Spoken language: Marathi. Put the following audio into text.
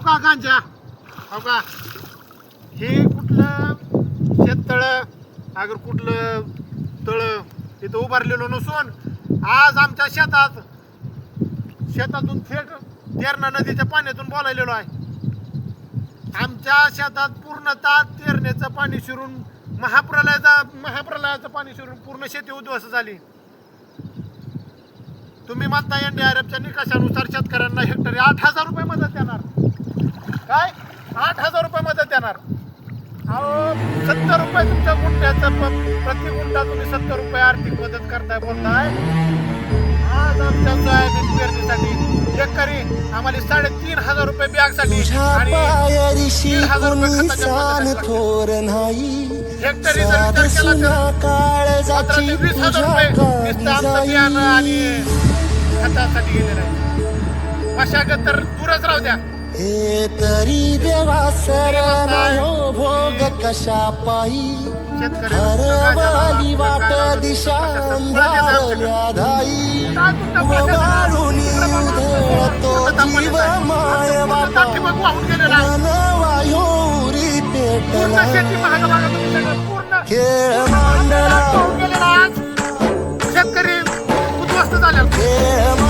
हो का गांजा. हो का हे कुठलं शेततळ? अगर कुठलं तळ? तिथं उभारलेलो नसून आज आमच्या शेतात शेतातून थेट तेरणा नदीच्या पाण्यातून बोलायलेलो आहे. आमच्या शेतात पूर्णतः तेरण्याचं पाणी शिरून महाप्रलयाचा महाप्रलयाचं पाणी शिरून पूर्ण शेती उद्ध्वस्त झाली. तुम्ही म्हणता एनडीआरएफच्या निकषानुसार शेतकऱ्यांना हेक्टरी आठ हजार रुपये मदत देणार. काय? आठ हजार रुपये मदत देणार. अहो सत्तर रुपये तुमच्या गुंठ्याचं प्रति गुंठा तुम्ही सत्तर रुपये आर्थिक मदत करताय बोलताय. आज आमच्या सोयाबीन पेरणीसाठी एकरी आम्हाला साडेतीन हजार रुपये बॅगसाठी आणि तीन हजार रुपये खताच्या मदतीसाठी. हेक्टरी जर विचार केला तर काळजाची ते वीस हजार रुपये नुसतं आमचं बियाणं आणि खतासाठी गेलेलं आहे. मशागत तर दूरच राहू द्या. हे तरी देवा सरणायो भोग कशा पायी? हरवाली वाट दिशा अंधारल्या धाई वाळून उधळतो जीव माय बापा वायोरी पेटला. खेळ मांडला. शेतकरी उद्ध्वस्त झाले खेळ